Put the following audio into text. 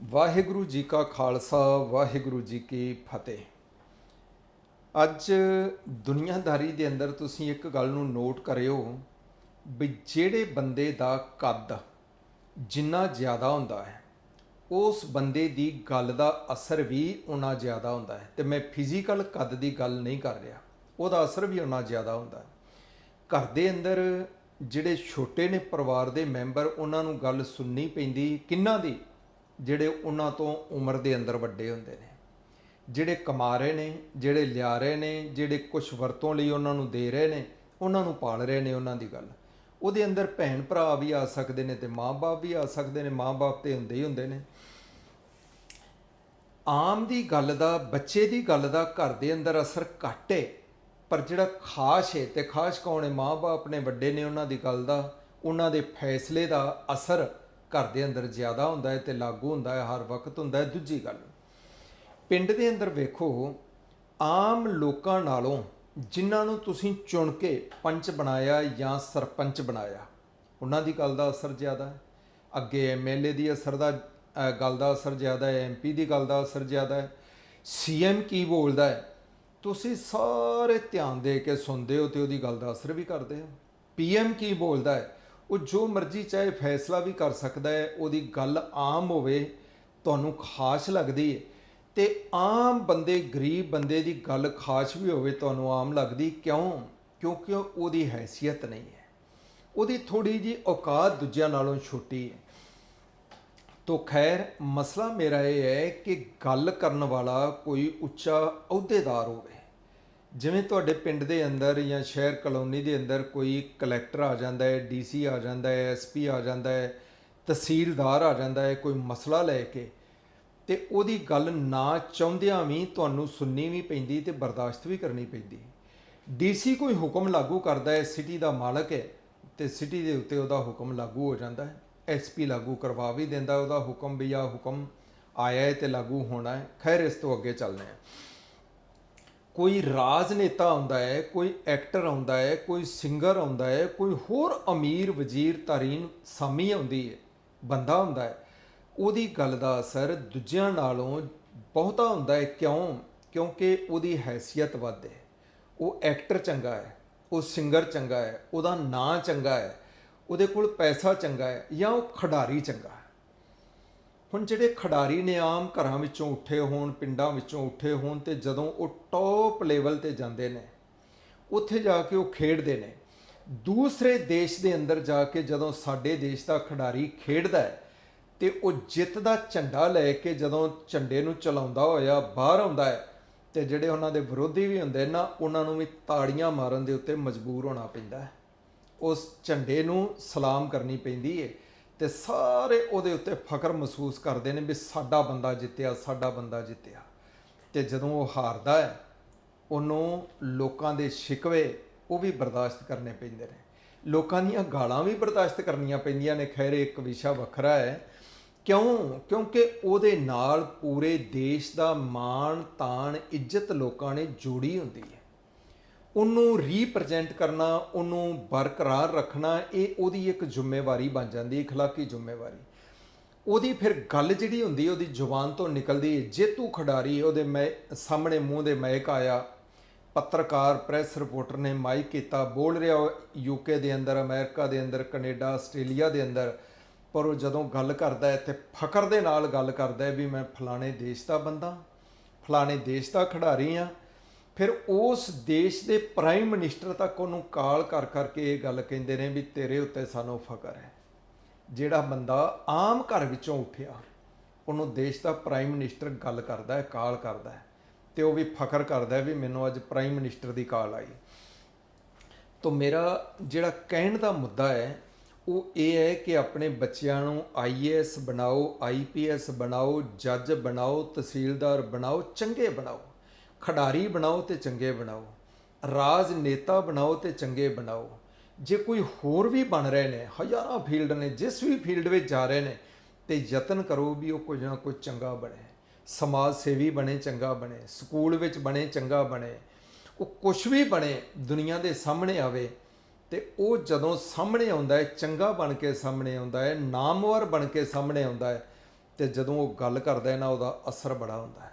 ਵਾਹਿਗੁਰੂ ਜੀ ਕਾ ਖਾਲਸਾ, ਵਾਹਿਗੁਰੂ ਜੀ ਕੀ ਫਤਿਹ। ਅੱਜ ਦੁਨੀਆਦਾਰੀ ਦੇ ਅੰਦਰ ਤੁਸੀਂ ਇੱਕ ਗੱਲ ਨੂੰ ਨੋਟ ਕਰਿਓ ਵੀ ਜਿਹੜੇ ਬੰਦੇ ਦਾ ਕੱਦ ਜਿੰਨਾ ਜ਼ਿਆਦਾ ਹੁੰਦਾ ਹੈ, ਉਸ ਬੰਦੇ ਦੀ ਗੱਲ ਦਾ ਅਸਰ ਵੀ ਉਨਾ ਜ਼ਿਆਦਾ ਹੁੰਦਾ ਹੈ। ਤੇ ਮੈਂ ਫਿਜ਼ੀਕਲ ਕੱਦ ਦੀ ਗੱਲ ਨਹੀਂ ਕਰ ਰਿਹਾ, ਉਹਦਾ ਅਸਰ ਵੀ ਉਨਾ ਜ਼ਿਆਦਾ ਹੁੰਦਾ ਹੈ। ਘਰ ਦੇ ਅੰਦਰ ਜਿਹੜੇ ਛੋਟੇ ਨੇ ਪਰਿਵਾਰ ਦੇ ਮੈਂਬਰ, ਉਹਨਾਂ ਨੂੰ ਗੱਲ ਸੁਣਨੀ ਪੈਂਦੀ ਕਿੰਨਾ ਦੀ? ਜਿਹੜੇ ਉਹਨਾਂ ਤੋਂ ਉਮਰ ਦੇ ਅੰਦਰ ਵੱਡੇ ਹੁੰਦੇ ਨੇ, ਜਿਹੜੇ ਕਮਾ ਰਹੇ ਨੇ, ਜਿਹੜੇ ਲਿਆ ਰਹੇ ਨੇ, ਜਿਹੜੇ ਕੁਝ ਵਰਤੋਂ ਲਈ ਉਹਨਾਂ ਨੂੰ ਦੇ ਰਹੇ ਨੇ, ਉਹਨਾਂ ਨੂੰ ਪਾਲ ਰਹੇ ਨੇ ਉਹਨਾਂ ਦੀ ਗੱਲ। ਉਹਦੇ ਅੰਦਰ ਭੈਣ ਭਰਾ ਵੀ ਆ ਸਕਦੇ ਨੇ ਤੇ ਮਾਂ-ਬਾਪ ਵੀ ਆ ਸਕਦੇ ਨੇ, ਮਾਂ-ਬਾਪ ਤੇ ਹੁੰਦੇ ਹੀ ਹੁੰਦੇ ਨੇ। ਆਮ ਦੀ ਗੱਲ ਦਾ, ਬੱਚੇ ਦੀ ਗੱਲ ਦਾ ਘਰ ਦੇ ਅੰਦਰ ਅਸਰ ਘੱਟ ਹੈ ਪਰ ਜਿਹੜਾ ਖਾਸ ਹੈ ਤੇ ਖਾਸ ਕੌਣ ਹੈ ਮਾਂ-ਬਾਪ ਨੇ ਵੱਡੇ ਨੇ ਉਹਨਾਂ ਦੀ ਗੱਲ ਦਾ, ਉਹਨਾਂ ਦੇ ਫੈਸਲੇ ਦਾ ਅਸਰ ਘਰ ਦੇ ਅੰਦਰ ਜ਼ਿਆਦਾ ਹੁੰਦਾ ਹੈ ਤੇ ਲਾਗੂ ਹੁੰਦਾ ਹੈ, ਹਰ ਵਕਤ ਹੁੰਦਾ ਹੈ। ਦੂਜੀ ਗੱਲ, ਪਿੰਡ ਦੇ ਅੰਦਰ ਵੇਖੋ, ਆਮ ਲੋਕਾਂ ਨਾਲੋਂ ਜਿਨ੍ਹਾਂ ਨੂੰ ਤੁਸੀਂ ਚੁਣ ਕੇ ਪੰਚ ਬਣਾਇਆ ਜਾਂ ਸਰਪੰਚ ਬਣਾਇਆ, ਉਹਨਾਂ ਦੀ ਗੱਲ ਦਾ ਅਸਰ ਜ਼ਿਆਦਾ ਹੈ। ਅੱਗੇ ਐਮਐਲਏ ਦੀ ਅਸਰ ਦਾ ਗੱਲ ਦਾ ਅਸਰ ਜ਼ਿਆਦਾ ਹੈ ਐਮਪੀ ਦੀ ਗੱਲ ਦਾ ਅਸਰ ਜ਼ਿਆਦਾ ਹੈ ਸੀਐਮ ਕੀ ਬੋਲਦਾ ਹੈ। ਤੁਸੀਂ ਸਾਰੇ ਧਿਆਨ ਦੇ ਕੇ ਸੁਣਦੇ ਹੋ ਤੇ ਉਹਦੀ ਗੱਲ ਦਾ ਅਸਰ ਵੀ ਕਰਦੇ ਹੋ। ਪੀਐਮ ਕੀ ਬੋਲਦਾ ਹੈ ਉਹ ਜੋ ਮਰਜ਼ੀ ਚਾਹੇ ਫੈਸਲਾ ਵੀ ਕਰ ਸਕਦਾ ਹੈ, ਉਹਦੀ ਗੱਲ ਆਮ ਹੋਵੇ, ਤੁਹਾਨੂੰ ਖਾਸ ਲੱਗਦੀ ਹੈ। ਤੇ ਆਮ ਬੰਦੇ, ਗਰੀਬ ਬੰਦੇ ਦੀ ਗੱਲ ਖਾਸ ਵੀ ਹੋਵੇ, ਤੁਹਾਨੂੰ ਆਮ ਲੱਗਦੀ, ਕਿਉਂ? ਕਿਉਂਕਿ ਉਹਦੀ ਹੈਸੀਅਤ ਨਹੀਂ ਹੈ। ਉਹਦੀ ਥੋੜੀ ਜੀ ਔਕਾਤ ਦੂਜਿਆਂ ਨਾਲੋਂ ਛੋਟੀ ਹੈ। ਤੋ ਖੈਰ, ਮਸਲਾ ਮੇਰਾ ਇਹ ਹੈ ਕਿ ਗੱਲ ਕਰਨ ਵਾਲਾ ਕੋਈ ਉੱਚਾ ਅਹੁਦੇਦਾਰ ਹੋਵੇ। ਜਿਵੇਂ ਤੁਹਾਡੇ ਪਿੰਡ ਦੇ ਅੰਦਰ ਜਾਂ ਸ਼ਹਿਰ ਕਲੋਨੀ ਦੇ ਅੰਦਰ ਕੋਈ ਕਲੈਕਟਰ ਆ ਜਾਂਦਾ ਹੈ ਡੀਸੀ ਆ ਜਾਂਦਾ ਹੈ ਐਸਪੀ ਆ ਜਾਂਦਾ ਹੈ, ਤਹਿਸੀਲਦਾਰ ਆ ਜਾਂਦਾ ਹੈ, ਕੋਈ ਮਸਲਾ ਲੈ ਕੇ, ਤੇ ਉਹਦੀ ਗੱਲ ਨਾ ਚਾਹੁੰਦਿਆਂ ਵੀ ਤੁਹਾਨੂੰ ਸੁਣਨੀ ਵੀ ਪੈਂਦੀ ਤੇ ਬਰਦਾਸ਼ਤ ਵੀ ਕਰਨੀ ਪੈਂਦੀ। ਡੀਸੀ ਕੋਈ ਹੁਕਮ ਲਾਗੂ ਕਰਦਾ ਹੈ ਸਿਟੀ ਦਾ ਮਾਲਕ ਹੈ, ਤੇ ਸਿਟੀ ਦੇ ਉੱਤੇ ਉਹਦਾ ਹੁਕਮ ਲਾਗੂ ਹੋ ਜਾਂਦਾ ਹੈ। ਐਸਪੀ ਲਾਗੂ ਕਰਵਾ ਵੀ ਦਿੰਦਾ ਉਹਦਾ ਹੁਕਮ ਵੀ ਆ ਹੁਕਮ ਆਇਆ ਹੈ ਤੇ ਲਾਗੂ ਹੋਣਾ ਹੈ। ਖੈਰ, ਇਸ ਤੋਂ ਅੱਗੇ ਚੱਲਦੇ ਹਾਂ। ਕੋਈ ਰਾਜਨੇਤਾ ਆਉਂਦਾ ਹੈ, ਕੋਈ ਐਕਟਰ ਆਉਂਦਾ ਹੈ, ਕੋਈ ਸਿੰਗਰ ਆਉਂਦਾ ਹੈ, ਕੋਈ ਹੋਰ ਅਮੀਰ ਵਜ਼ੀਰ ਤਾਰੀਨ ਸਾਮੀ ਆਉਂਦੀ ਹੈ, ਬੰਦਾ ਹੁੰਦਾ ਹੈ। ਉਹਦੀ ਗੱਲ ਦਾ ਅਸਰ ਦੂਜਿਆਂ ਨਾਲੋਂ ਬਹੁਤਾ ਹੁੰਦਾ ਹੈ। ਕਿਉਂ? ਕਿਉਂਕਿ ਉਹਦੀ ਹੈਸੀਅਤ ਵੱਧ ਹੈ। ਉਹ ਐਕਟਰ ਚੰਗਾ ਹੈ, ਉਹ ਸਿੰਗਰ ਚੰਗਾ ਹੈ, ਉਹਦਾ ਨਾਂ ਚੰਗਾ ਹੈ, ਉਹਦੇ ਕੋਲ ਪੈਸਾ ਚੰਗਾ ਹੈ ਜਾਂ ਉਹ ਖਿਡਾਰੀ ਚੰਗਾ ਹੈ। ਹੁਣ ਜਿਹੜੇ ਖਿਡਾਰੀ ਨੇ ਆਮ ਘਰਾਂ ਵਿੱਚੋਂ ਉੱਠੇ ਹੋਣ, ਪਿੰਡਾਂ ਵਿੱਚੋਂ ਉੱਠੇ ਹੋਣ ਤੇ ਜਦੋਂ ਉਹ ਟੌਪ ਲੈਵਲ ਤੇ ਜਾਂਦੇ ਨੇ, ਉੱਥੇ ਜਾ ਕੇ ਉਹ ਖੇਡਦੇ ਨੇ। ਦੂਸਰੇ ਦੇਸ਼ ਦੇ ਅੰਦਰ ਜਾ ਕੇ ਜਦੋਂ ਸਾਡੇ ਦੇਸ਼ ਦਾ ਖਿਡਾਰੀ ਖੇਡਦਾ ਹੈ, ਤੇ ਉਹ ਜਿੱਤ ਦਾ ਝੰਡਾ ਲੈ ਕੇ ਜਦੋਂ ਝੰਡੇ ਨੂੰ ਚਲਾਉਂਦਾ ਹੋਇਆ, ਬਾਹਰ ਆਉਂਦਾ ਹੈ, ਤੇ ਜਿਹੜੇ ਉਹਨਾਂ ਦੇ ਵਿਰੋਧੀ ਵੀ ਹੁੰਦੇ ਨਾ, ਉਹਨਾਂ ਨੂੰ ਵੀ ਤਾੜੀਆਂ ਮਾਰਨ ਦੇ ਉੱਤੇ ਮਜਬੂਰ ਹੋਣਾ ਪੈਂਦਾ ਹੈ। ਉਸ ਝੰਡੇ ਨੂੰ ਸਲਾਮ ਕਰਨੀ ਪੈਂਦੀ ਹੈ। ਤੇ ਸਾਰੇ ਉਹਦੇ ਉੱਤੇ ਫਖਰ ਮਹਿਸੂਸ ਕਰਦੇ ਨੇ ਵੀ ਸਾਡਾ ਬੰਦਾ ਜਿੱਤਿਆ, ਸਾਡਾ ਬੰਦਾ ਜਿੱਤਿਆ। ਤੇ ਜਦੋਂ ਉਹ ਹਾਰਦਾ ਹੈ, ਉਹਨੂੰ ਲੋਕਾਂ ਦੇ ਸ਼ਿਕਵੇ ਉਹ ਵੀ ਬਰਦਾਸ਼ਤ ਕਰਨੇ ਪੈਂਦੇ ਨੇ। ਲੋਕਾਂ ਦੀਆਂ ਗਾਲਾਂ ਵੀ ਬਰਦਾਸ਼ਤ ਕਰਨੀਆਂ ਪੈਂਦੀਆਂ ਨੇ। ਖੈਰ ਇੱਕ ਵਿਸ਼ਾ ਵੱਖਰਾ ਹੈ। ਕਿਉਂ? ਕਿਉਂਕਿ ਉਹਦੇ ਨਾਲ ਪੂਰੇ ਦੇਸ਼ ਦਾ ਮਾਣ ਤਾਣ ਇੱਜ਼ਤ ਲੋਕਾਂ ਨੇ ਜੋੜੀ ਹੁੰਦੀ ਹੈ। ਉਹਨੂੰ ਰੀਪ੍ਰੈਜ਼ੈਂਟ ਕਰਨਾ ਉਹਨੂੰ ਬਰਕਰਾਰ ਰੱਖਣਾ ਇਹ ਉਹਦੀ ਇੱਕ ਜ਼ਿੰਮੇਵਾਰੀ ਬਣ ਜਾਂਦੀ ਹੈ اخلاقی ਜ਼ਿੰਮੇਵਾਰੀ ਉਹਦੀ ਫਿਰ ਗੱਲ ਜਿਹੜੀ ਹੁੰਦੀ ਹੈ ਉਹਦੀ ਜ਼ੁਬਾਨ ਤੋਂ ਨਿਕਲਦੀ ਹੈ ਜੇਤੂ ਖਿਡਾਰੀ ਉਹਦੇ ਮੈਂ ਸਾਹਮਣੇ ਮੂੰਹ ਦੇ ਮੈਕ ਆਇਆ ਪੱਤਰਕਾਰ ਪ੍ਰੈਸ ਰਿਪੋਰਟਰ ਨੇ ਮਾਈਕ ਕੀਤਾ ਬੋਲ ਰਿਹਾ ਯੂਕੇ ਦੇ ਅੰਦਰ ਅਮਰੀਕਾ ਦੇ ਅੰਦਰ ਕੈਨੇਡਾ ਆਸਟ੍ਰੇਲੀਆ ਦੇ ਅੰਦਰ ਪਰ ਉਹ ਜਦੋਂ ਗੱਲ ਕਰਦਾ ਹੈ ਤੇ ਫਖਰ ਦੇ ਨਾਲ ਗੱਲ ਕਰਦਾ ਹੈ ਵੀ ਮੈਂ ਫਲਾਣੇ ਦੇਸ਼ ਦਾ ਬੰਦਾ ਫਲਾਣੇ ਦੇਸ਼ ਦਾ ਖਿਡਾਰੀ ਆ ਫਿਰ ਉਸ ਦੇਸ਼ ਦੇ ਪ੍ਰਾਈਮ ਮਿਨਿਸਟਰ ਤੱਕ ਉਹਨੂੰ ਕਾਲ ਕਰ ਕਰਕੇ ਇਹ ਗੱਲ ਕਹਿੰਦੇ ਨੇ ਵੀ ਤੇਰੇ ਉੱਤੇ ਸਾਨੂੰ ਫਖਰ ਹੈ। ਜਿਹੜਾ ਬੰਦਾ ਆਮ ਘਰ ਵਿੱਚੋਂ ਉੱਠਿਆ, ਉਹਨੂੰ ਦੇਸ਼ ਦਾ ਪ੍ਰਾਈਮ ਮਿਨਿਸਟਰ ਗੱਲ ਕਰਦਾ ਹੈ, ਕਾਲ ਕਰਦਾ ਹੈ ਤੇ ਉਹ ਵੀ ਫਖਰ ਕਰਦਾ ਹੈ ਵੀ ਮੈਨੂੰ ਅੱਜ ਪ੍ਰਾਈਮ ਮਿਨਿਸਟਰ ਦੀ ਕਾਲ ਆਈ। ਤੋ ਮੇਰਾ ਜਿਹੜਾ ਕਹਿਣ ਦਾ ਮੁੱਦਾ ਹੈ, ਉਹ ਇਹ ਹੈ ਕਿ ਆਪਣੇ ਬੱਚਿਆਂ ਨੂੰ ਆਈਏਐਸ ਬਣਾਓ ਆਈਪੀਐਸ ਬਣਾਓ, ਜੱਜ ਬਣਾਓ, ਤਹਿਸੀਲਦਾਰ ਬਣਾਓ, ਚੰਗੇ ਬਣਾਓ। ਖਿਡਾਰੀ ਬਣਾਓ ਤੇ ਚੰਗੇ ਬਣਾਓ, ਰਾਜਨੇਤਾ ਬਣਾਓ ਤੇ ਚੰਗੇ ਬਣਾਓ। ਜੇ ਕੋਈ ਹੋਰ ਵੀ ਬਣ ਰਹੇ ਨੇ, ਹਜ਼ਾਰਾਂ ਫੀਲਡ ਨੇ, ਜਿਸ ਵੀ ਫੀਲਡ ਵਿੱਚ ਜਾ ਰਹੇ ਨੇ, ਤੇ ਯਤਨ ਕਰੋ ਵੀ ਉਹ ਕੁਝ ਨਾ ਕੁਝ ਚੰਗਾ ਬਣੇ। ਸਮਾਜ ਸੇਵੀ ਬਣੇ, ਚੰਗਾ ਬਣੇ। ਸਕੂਲ ਵਿੱਚ ਬਣੇ, ਚੰਗਾ ਬਣੇ। ਉਹ ਕੁਝ ਵੀ ਬਣੇ, ਦੁਨੀਆ ਦੇ ਸਾਹਮਣੇ ਆਵੇ, ਤੇ ਉਹ ਜਦੋਂ ਸਾਹਮਣੇ ਆਉਂਦਾ ਹੈ, ਚੰਗਾ ਬਣ ਕੇ ਸਾਹਮਣੇ ਆਉਂਦਾ ਹੈ, ਨਾਮਵਰ ਬਣ ਕੇ ਸਾਹਮਣੇ ਆਉਂਦਾ ਹੈ, ਤੇ ਜਦੋਂ ਉਹ ਗੱਲ ਕਰਦਾ ਹੈ ਨਾ, ਉਹਦਾ ਅਸਰ ਬੜਾ ਹੁੰਦਾ ਹੈ।